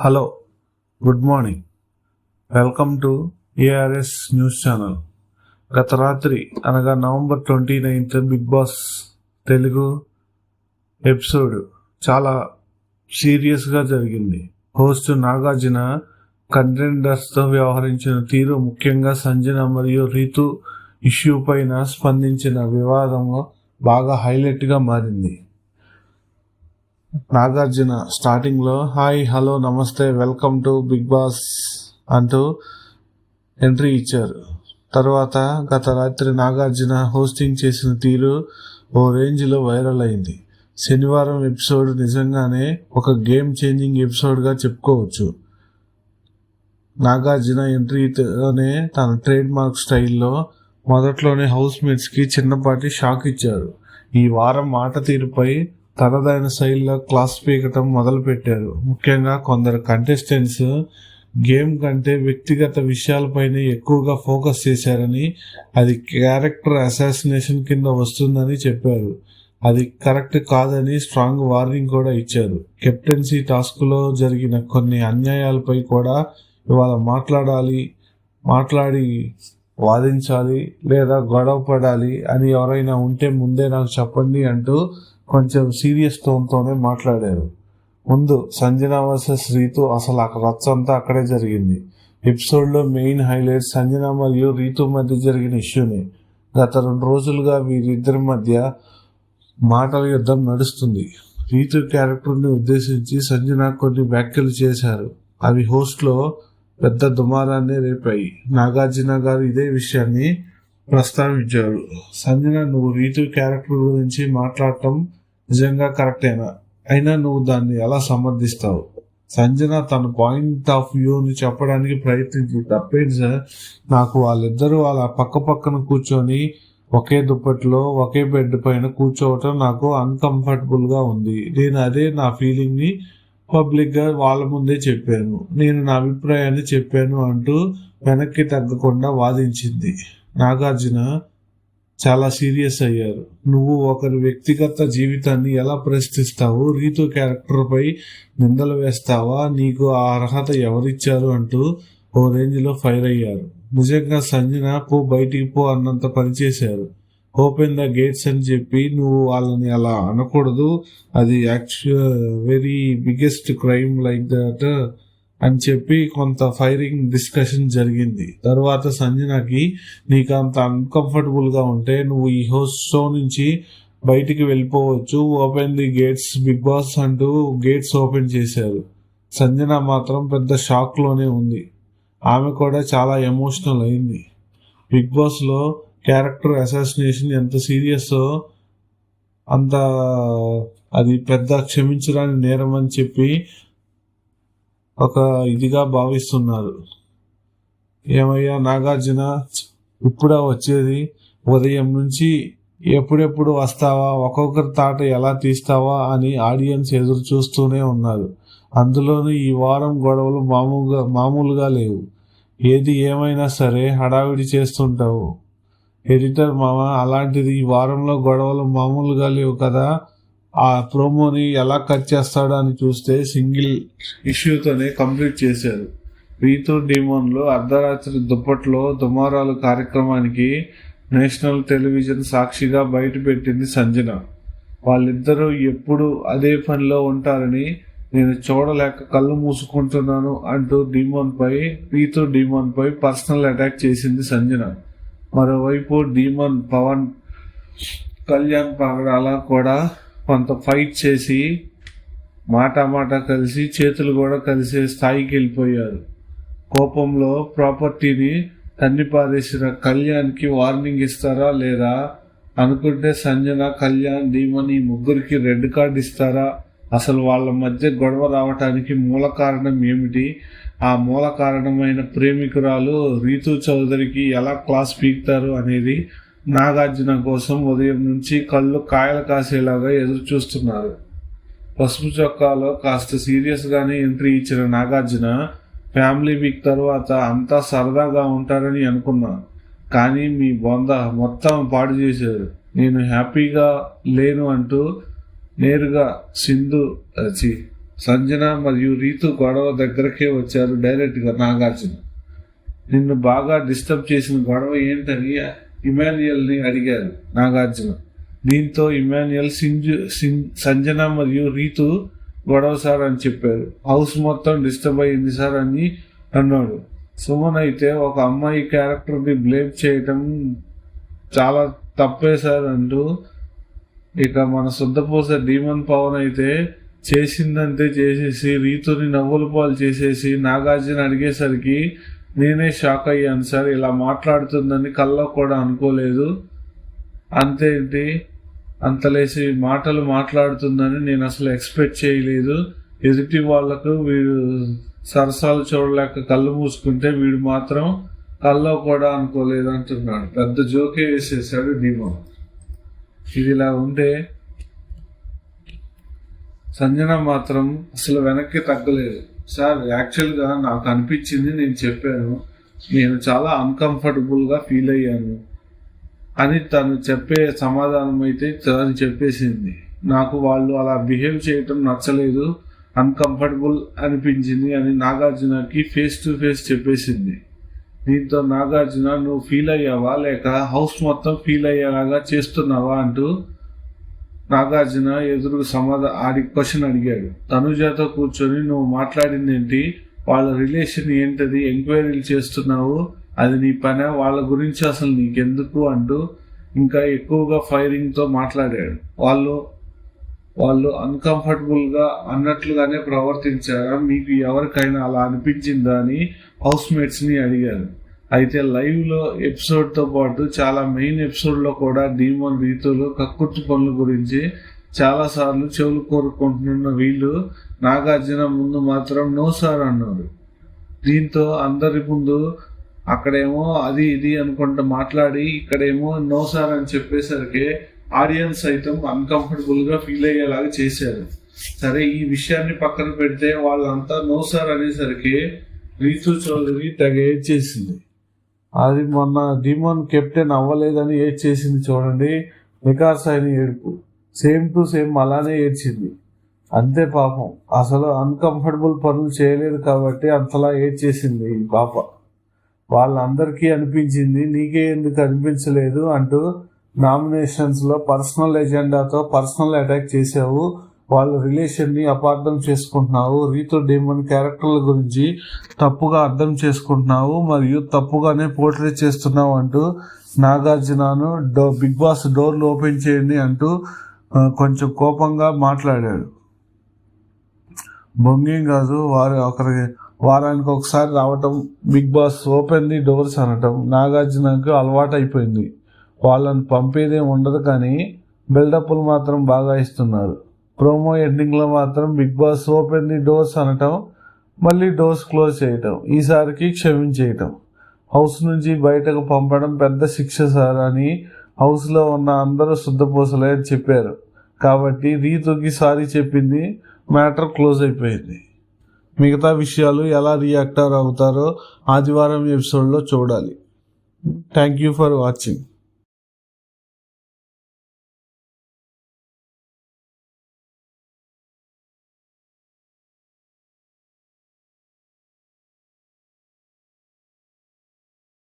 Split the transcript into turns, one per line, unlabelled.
Hello good morning welcome to ARS news channel గత రాత్రి అనగా November twenty ninth Bigg Boss Telugu episode చాలా సీరియస్గా జరిగింది. హోస్ట్ నాగార్జున కంటెండర్స్తో వ్యవహరించిన తీరు ముఖ్యంగా సంజన మరియు రీతు ఇష్యూ పైన స్పందించిన వివాదంలో బాగా హైలైట్గా మారింది. నాగార్జున స్టార్టింగ్లో hi hello namaste welcome to Bigg Boss అంటూ ఎంట్రీ ఇచ్చారు. తర్వాత గత రాత్రి నాగార్జున హోస్టింగ్ చేసిన తీరు ఓ రేంజ్లో వైరల్ అయింది. శనివారం ఎపిసోడ్ నిజంగానే ఒక గేమ్ చేంజింగ్ ఎపిసోడ్గా చెప్పుకోవచ్చు. నాగార్జున ఎంట్రీతోనే తన ట్రేడ్ మార్క్ స్టైల్లో మొదట్లోనే హౌస్ మేట్స్కి చిన్నపాటి షాక్ ఇచ్చారు. ఈ వారం ఆట తీరుపై తనదైన శైలిలో క్లాస్ పీకటం మొదలుపెట్టారు. ముఖ్యంగా కొందరు కంటెస్టెంట్స్ గేమ్ కంటే వ్యక్తిగత విషయాలపైనే ఎక్కువగా ఫోకస్ చేశారని అది క్యారెక్టర్ అసాసినేషన్ కింద వస్తుందని చెప్పారు. అది కరెక్ట్ కాదని స్ట్రాంగ్ వార్నింగ్ కూడా ఇచ్చారు. కెప్టెన్సీ టాస్క్లో జరిగిన కొన్ని అన్యాయాలపై కూడా ఇవాళ మాట్లాడాలి మాట్లాడి వాదించాలి లేదా గొడవ పడాలి అని ఎవరైనా ఉంటే ముందే నాకు చెప్పండి అంటూ కొంచెం సీరియస్ టోన్తోనే మాట్లాడారు. ముందు సంజన వర్సెస్ రీతు అసలు అక్కడ రచ్చంతా అక్కడే జరిగింది. ఎపిసోడ్లో మెయిన్ హైలైట్ సంజన మరియు రీతు మధ్య జరిగిన ఇష్యూని గత రెండు రోజులుగా వీరిద్దరి మధ్య మాటల యుద్ధం నడుస్తుంది. రీతు క్యారెక్టర్ని ఉద్దేశించి సంజన కొన్ని వ్యాఖ్యలు చేశారు. అవి హోస్ట్లో పెద్ద దుమారాన్ని రేపాయి. నాగార్జున గారు ఇదే విషయాన్ని ప్రస్తావించారు. సంజన నువ్వు రీతు క్యారెక్టర్ గురించి మాట్లాడటం నిజంగా కరెక్టేనా? అయినా నువ్వు దాన్ని ఎలా సమర్థిస్తావు? సంజన తన పాయింట్ ఆఫ్ వ్యూని చెప్పడానికి ప్రయత్నించి తప్పేంటి సార్ నాకు వాళ్ళిద్దరూ వాళ్ళ పక్క పక్కన కూర్చొని ఒకే దుప్పట్లో ఒకే బెడ్ పైన కూర్చోవటం నాకు అన్కంఫర్టబుల్గా ఉంది. నేను అదే నా ఫీలింగ్ని పబ్లిక్గా వాళ్ళ ముందే చెప్పాను. నేను నా అభిప్రాయాన్ని చెప్పాను అంటూ వెనక్కి తగ్గకుండా వాదించింది. నాగార్జున చాలా సీరియస్ అయ్యారు. నువ్వు ఒకరి వ్యక్తిగత జీవితాన్ని ఎలా ప్రశ్నిస్తావు? రీతు క్యారెక్టర్ పై నిందలు వేస్తావా? నీకు ఆ అర్హత ఎవరిచ్చారు అంటూ ఓ రేంజ్లో ఫైర్ అయ్యారు. నిజంగా సంజన పో బయటికి పో అన్నంత పనిచేశారు ఓపెన్ ద గేట్స్ అని చెప్పి నువ్వు వాళ్ళని అలా అనకూడదు. అది actual very biggest crime like that. అని చెప్పి కొంత ఫైరింగ్ డిస్కషన్ జరిగింది. తర్వాత సంజనకి నీకు అంత అన్కంఫర్టబుల్గా ఉంటే నువ్వు ఈ హోస్ట్ షో నుంచి బయటికి వెళ్ళిపోవచ్చు. Open the gates Bigg Boss అంటూ గేట్స్ ఓపెన్ చేశారు. సంజన మాత్రం పెద్ద షాక్లోనే ఉంది. ఆమె కూడా చాలా ఎమోషనల్ అయింది. బిగ్ బాస్లో క్యారెక్టర్ అసాసినేషన్ ఎంత సీరియస్ అంత అది పెద్ద క్షమించడానికి నేరం అని చెప్పి ఒక ఇదిగా భావిస్తున్నారు. ఏమయ్యా నాగార్జున ఇప్పుడా వచ్చేది? ఉదయం నుంచి ఎప్పుడెప్పుడు వస్తావా? ఒక్కొక్కరి తాట ఎలా తీస్తావా? అని ఆడియన్స్ ఎదురు చూస్తూనే ఉన్నారు. అందులోనూ ఈ వారం గొడవలు మామూలుగా మామూలుగా లేవు. ఏది ఏమైనా సరే హడావిడి చేస్తుంటావు. ఎడిటర్ మామ అలాంటిది ఈ వారంలో గొడవలు మామూలుగా లేవు కదా? ఆ ప్రోమోని ఎలా కట్ చేస్తాడో అని చూస్తే సింగిల్ ఇష్యూతోనే కంప్లీట్ చేశారు. రీతు డిమోన్లో అర్ధరాత్రి దుప్పట్లో దుమారాలు కార్యక్రమానికి నేషనల్ టెలివిజన్ సాక్షిగా బయటపెట్టింది సంజన. వాళ్ళిద్దరూ ఎప్పుడు అదే పనిలో ఉంటారని నేను చూడలేక కళ్ళు మూసుకుంటున్నాను అంటూ డీమోన్పై రీతు పర్సనల్ అటాక్ చేసింది సంజన. మరోవైపు డీమోన్ పవన్ కళ్యాణ్ పగడాల కూడా కొంత ఫైట్ చేసి మాట మాట కలిసి చేతులు కూడా కలిసే స్థాయికి వెళ్ళిపోయారు. కోపంలో ప్రాపర్టీని తన్ని పారేసిన కళ్యాణ్కి వార్నింగ్ ఇస్తారా లేదా అనుకుంటే సంజన కళ్యాణ్ ధీమని ముగ్గురికి రెడ్ కార్డు ఇస్తారా? అసలు వాళ్ళ మధ్య గొడవ రావటానికి మూల కారణం ఏమిటి? ఆ మూల కారణమైన ప్రేమికురాలు రీతు చౌదరికి ఎలా క్లాస్ పీకుతారు అనేది నాగార్జున కోసం ఉదయం నుంచి కళ్ళు కాయలు కాసేలాగా ఎదురు చూస్తున్నారు. పసుపు చొక్కాలో కాస్త సీరియస్గానే ఎంట్రీ ఇచ్చిన నాగార్జున ఫ్యామిలీ వీక్ తర్వాత అంతా సరదాగా ఉంటారని అనుకున్నాను. కానీ మీ బొంద మొత్తం పాడు చేశారు. నేను హ్యాపీగా లేను అంటూ నేరుగా సింధు చి సంజన మరియు రీతు గొడవ దగ్గరకే వచ్చారు డైరెక్ట్గా నాగార్జున. నిన్ను బాగా డిస్టర్బ్ చేసిన గొడవ ఏంటని ఇమాన్యుయల్ని అడిగారు నాగార్జున. దీంతో ఇమాన్యుయల్ సింజు సిం- సంజన మరియు రీతు గొడవ సార్ అని చెప్పారు. హౌస్ మొత్తం డిస్టర్బ్ అయింది సార్ అని అన్నాడు సుమన్ అయితే ఒక అమ్మాయి క్యారెక్టర్ని బ్లేమ్ చేయటం చాలా తప్పే సార్ అంటూ ఇక మన శుద్ధపూస డీమన్ పవన్ అయితే చేసిందంతే చేసేసి రీతుని నవ్వుల పాలు చేసేసి నాగార్జున అడిగేసరికి నేనే షాక్ అయ్యాను సార్ ఇలా మాట్లాడుతుందని కల్లో కూడా అనుకోలేదు. అంతేంటి? అంతలేసి మాటలు మాట్లాడుతుందని నేను అసలు ఎక్స్పెక్ట్ చేయలేదు. ఎదుటి వాళ్ళకు వీడు సరసాలు చూడలేక కళ్ళు మూసుకుంటే వీడు మాత్రం కల్లో కూడా అనుకోలేదు అంటున్నాడు. పెద్ద జోకే వేసేసాడు డీమో ఇది ఇలా ఉంటే సంజన మాత్రం అసలు వెనక్కి తగ్గలేదు. సార్ యాక్చువల్గా నాకు అనిపించింది నేను చెప్పాను. నేను చాలా అన్కంఫర్టబుల్గా ఫీల్ అయ్యాను. అని తను చెప్పే సమాధానం అయితే తను చెప్పేసింది. నాకు వాళ్ళు అలా బిహేవ్ చేయటం నచ్చలేదు అన్కంఫర్టబుల్ అనిపించింది అని నాగార్జునకి ఫేస్ టు ఫేస్ చెప్పేసింది. దీంతో నాగార్జున నువ్వు ఫీల్ అయ్యావా? లేక హౌస్ మొత్తం ఫీల్ అయ్యేలాగా చేస్తున్నావా? అంటూ నాగార్జున ఎదురు సమాధా ఆడి క్వశ్చన్ అడిగాడు. తనుజాతో కూర్చొని నువ్వు మాట్లాడింది ఏంటి వాళ్ళ రిలేషన్ ఏంటది? ఎంక్వైరీలు చేస్తున్నావు? అది నీ పని? వాళ్ళ గురించి అసలు నీకెందుకు? అంటూ ఇంకా ఎక్కువగా ఫైరింగ్తో మాట్లాడాడు. వాళ్ళు వాళ్ళు అన్కంఫర్టబుల్గా అన్నట్లుగానే ప్రవర్తించారా? మీకు ఎవరికైనా అలా అనిపించిందా అని హౌస్ మేట్స్ని అడిగారు. అయితే లైవ్లో ఎపిసోడ్తో పాటు చాలా మెయిన్ ఎపిసోడ్లో కూడా డీమోన్ రీతులు కక్కుర్తి పనుల గురించి చాలా సార్లు చెవులు కోరుకుంటున్న వీళ్ళు నాగార్జున ముందు మాత్రం నో సార్ అన్నారు. దీంతో అందరి ముందు అక్కడేమో అది ఇది అనుకుంటూ మాట్లాడి ఇక్కడేమో నో సార్ అని చెప్పేసరికి ఆడియన్స్ సైతం అన్కంఫర్టబుల్గా ఫీల్ అయ్యేలాగా చేశారు. సరే ఈ విషయాన్ని పక్కన పెడితే వాళ్ళంతా నో సార్ అనేసరికి రీతు చౌదరి తెగ చేసింది అది మొన్న డిమోన్ కెప్టెన్ అవ్వలేదని ఏడ్చేసింది చూడండి. వికాస్ అయిన ఏడుపు. సేమ్ టు సేమ్ అలానే ఏడ్చింది. అంతే పాపం. అసలు అన్కంఫర్టబుల్ పనులు చేయలేదు కాబట్టి అంతలా ఏడ్చేసింది ఈ పాప. వాళ్ళందరికీ అనిపించింది నీకే ఎందుకు అనిపించలేదు? అంటూ నామినేషన్స్లో పర్సనల్ ఎజెండాతో పర్సనల్ అటాక్ చేసావు వాళ్ళ రిలేషన్ని అపార్థం చేసుకుంటున్నావు రీతో డేమన్ క్యారెక్టర్ల గురించి తప్పుగా అర్థం చేసుకుంటున్నావు మరియు తప్పుగానే పోర్ట్రేట్ చేస్తున్నావు అంటూ నాగార్జునను డో బిగ్ బాస్ డోర్లు ఓపెన్ చేయండి అంటూ కొంచెం కోపంగా మాట్లాడాడు. బొంగేం కాదు వారు ఒకరికి వారానికి ఒకసారి రావటం Bigg Boss open the doors అనటం నాగార్జునకు అలవాటు అయిపోయింది వాళ్ళని పంపేదేం ఉండదు కానీ బిల్డప్లు మాత్రం బాగా ఇస్తున్నారు. ప్రోమో ఎండింగ్లో మాత్రం Bigg Boss open the doors అనటం మళ్ళీ డోర్స్ క్లోజ్ చేయటం ఈసారికి క్షమించేయటం. హౌస్ నుంచి బయటకు పంపడం పెద్ద శిక్ష సార్ అని హౌస్లో ఉన్న అందరూ శుద్ధపూసలే అని చెప్పారు. కాబట్టి రీతుకి సారీ చెప్పింది మ్యాటర్ క్లోజ్ అయిపోయింది. మిగతా విషయాలు ఎలా రియాక్టర్ అవుతారో ఆదివారం ఎపిసోడ్లో చూడాలి. Thank you for watching.